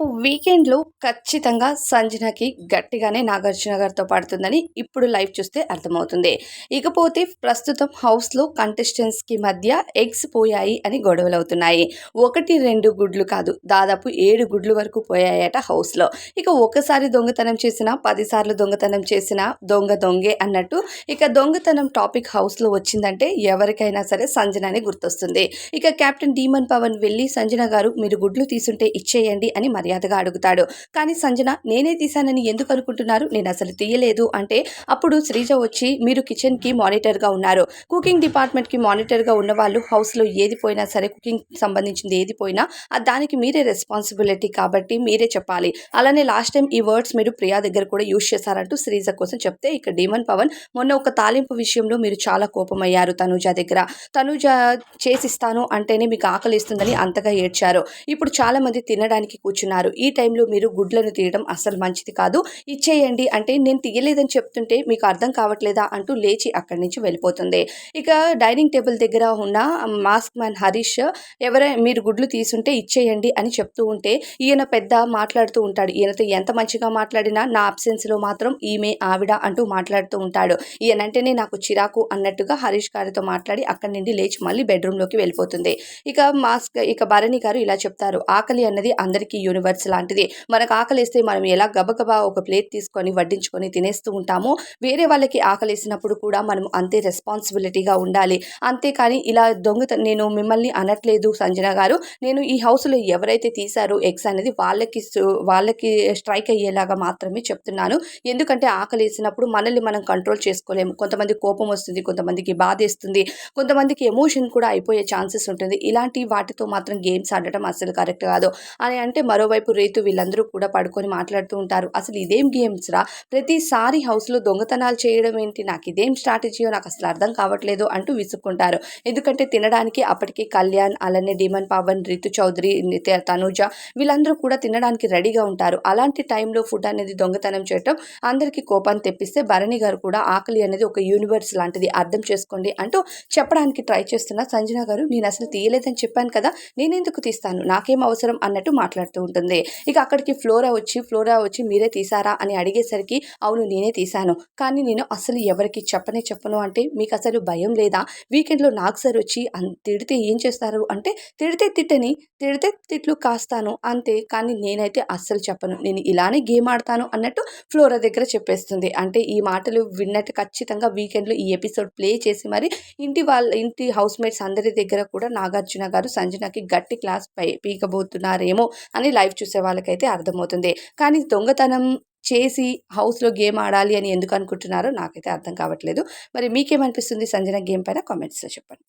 రేపు వీకెండ్లో ఖచ్చితంగా సంజనకి గట్టిగానే నాగార్జున గారితో పడుతుందని ఇప్పుడు లైవ్ చూస్తే అర్థమవుతుంది. ఇకపోతే ప్రస్తుతం హౌస్లో కంటెస్టెంట్స్కి మధ్య ఎగ్స్ పోయాయి అని గొడవలు అవుతున్నాయి. ఒకటి రెండు గుడ్లు కాదు దాదాపు ఏడు గుడ్లు వరకు పోయాయట హౌస్లో. ఇక ఒకసారి దొంగతనం చేసినా పదిసార్లు దొంగతనం చేసినా దొంగ దొంగే అన్నట్టు ఇక దొంగతనం టాపిక్ హౌస్లో వచ్చిందంటే ఎవరికైనా సరే సంజనని గుర్తొస్తుంది. ఇక కెప్టెన్ డీమన్ పవన్ వెళ్ళి సంజన గారు మీరు గుడ్లు తీసుంటే ఇచ్చేయండి అని మర్యాదగా అడుగుతాడు. కానీ సంజన నేనే తీశానని ఎందుకు అనుకుంటున్నారు? నేను అసలు తీయలేదు. అంటే అప్పుడు శ్రీజ వచ్చి మీరు కిచెన్కి మానిటర్గా ఉన్నారు. కుకింగ్ డిపార్ట్మెంట్కి మానిటర్గా ఉన్న వాళ్ళు హౌస్లో ఏది పోయినా సరే కుకింగ్ సంబంధించింది ఏది పోయినా దానికి మీరే రెస్పాన్సిబిలిటీ కాబట్టి మీరే చెప్పాలి. అలానే లాస్ట్ టైం ఈ వర్డ్స్ మీరు ప్రియా దగ్గర కూడా యూజ్ చేశారంటూ శ్రీజ కోసం చెప్తే ఇక్కడ డీమన్ పవన్ మొన్న ఒక తాలింపు విషయంలో మీరు చాలా కోపమయ్యారు తనుజ దగ్గర. తనుజ చేసిస్తాను అంటేనే మీకు ఆకలిస్తుందని అంతగా ఏడ్చారు. ఇప్పుడు చాలా మంది తినడానికి కూర్చున్నారు. ఈ టైంలో మీరు గుడ్లను తీయడం అసలు మంచిది కాదు. ఇచ్చేయండి అంటే నేను తీయలేదని చెప్తుంటే మీకు అర్థం కావట్లేదా అంటూ లేచి అక్కడి నుంచి వెళ్ళిపోతుంది. ఇక డైనింగ్ టేబుల్ దగ్గర ఉన్న మాస్క్ మ్యాన్ హరీష్ ఎవరై మీరు గుడ్లు తీసుంటే ఇచ్చేయండి అని చెప్తూ ఉంటే ఈయన పెద్ద మాట్లాడుతూ ఉంటాడు. ఈయనతో ఎంత మంచిగా మాట్లాడినా నా అబ్సెన్స్లో మాత్రం ఈమె ఆవిడ అంటూ మాట్లాడుతూ ఉంటాడు. ఈయనంటేనే నాకు చిరాకు అన్నట్టుగా హరీష్ గారితో మాట్లాడి అక్కడి నుండి లేచి మళ్ళీ బెడ్రూమ్లోకి వెళ్ళిపోతుంది. ఇక మాస్క్ ఇక భరణి గారు ఇలా చెప్తారు. ఆకలి అన్నది అందరికీ యూనివర్స్ లాంటిది. మనకు ఆకలిస్తే మనం ఎలా గబగబా ఒక ప్లేట్ తీసుకొని వడ్డించుకొని తినేస్తూ ఉంటామో వేరే వాళ్ళకి ఆకలేసినప్పుడు కూడా మనం అంతే రెస్పాన్సిబిలిటీగా ఉండాలి. అంతేకాని ఇలా దొంగత నేను మిమ్మల్ని అనట్లేదు సంజన గారు. నేను ఈ హౌస్లో ఎవరైతే తీశారో ఎగ్స్ అనేది వాళ్ళకి వాళ్ళకి స్ట్రైక్ అయ్యేలాగా మాత్రమే చెప్తున్నాను. ఎందుకంటే ఆకలి వేసినప్పుడు మనల్ని మనం కంట్రోల్ చేసుకోలేము. కొంతమంది కోపం వస్తుంది కొంతమందికి బాధేస్తుంది కొంతమందికి ఎమోషన్ కూడా అయిపోయే ఛాన్సెస్ ఉంటుంది. ఇలాంటి వాటితో మాత్రం గేమ్స్ ఆడటం అసలు కరెక్ట్ కాదు. అని అంటే మరోవైపు రేతు వీళ్ళందరూ కూడా పడుకొని మాట్లాడుతూ ఉంటారు. అసలు ఇదేం గేమ్స్ రా? ప్రతిసారి హౌస్లో దొంగతనాలు చేయడం ఏంటి? నాకు ఇదేం స్ట్రాటజీయో నాకు అసలు అర్థం కావట్లేదు అంటూ విసుక్కుంటారు. ఎందుకంటే తినడానికి అప్పటికి కళ్యాణ్ అలానే డిమన్ పవన్ రితు చౌదరి తనుజ వీళ్ళందరూ కూడా తినడానికి రెడీగా ఉంటారు. అలాంటి టైంలో ఫుడ్ అనేది దొంగతనం చేయటం అందరికీ కోపాన్ని తెప్పిస్తే భరణి గారు కూడా ఆకలి అనేది ఒక యూనివర్స్ లాంటిది అర్థం చేసుకోండి అంటూ చెప్పడానికి ట్రై చేస్తున్న సంజన గారు నేను అసలు తీయలేదని చెప్పాను కదా నేనెందుకు తీస్తాను? నాకేం అవసరం? అన్నట్టు మాట్లాడుతూ ఉంటుంది. ఇక అక్కడికి ఫ్లోరా వచ్చి ఫ్లోరా వచ్చి మీరే తీసారా అని అడిగేసరికి అవును నేనే తీశాను. కానీ నేను అసలు ఎవరికి చెప్పనే చెప్పను అంటే మీకు అసలు భయం లేదా? వీకెండ్లో నాకు సార్ వచ్చి తిడితే ఏం చేస్తారు అంటే తిడితే తిట్టని తిడితే తిట్లు కాస్తాను అంతే. కానీ నేనైతే అస్సలు చెప్పను. నేను ఇలానే గేమ్ ఆడతాను అన్నట్టు ఫ్లోరా దగ్గర చెప్పేస్తుంది. అంటే ఈ మాటలు విన్నట్టు ఖచ్చితంగా వీకెండ్లో ఈ ఎపిసోడ్ ప్లే చేసి మరి ఇంటి వాళ్ళ ఇంటి హౌస్ మేట్స్ అందరి దగ్గర కూడా నాగార్జున గారు సంజనకి గట్టి క్లాస్ పై పీకబోతున్నారేమో అని లైవ్ చూసే వాళ్ళకైతే అర్థమవుతుంది. కానీ దొంగతనం చేసి హౌస్లో గేమ్ ఆడాలి అని ఎందుకు అనుకుంటున్నారో నాకైతే అర్థం కావట్లేదు. మరి మీకేమనిపిస్తుంది సంజన గేమ్ పైన కామెంట్స్లో చెప్పండి.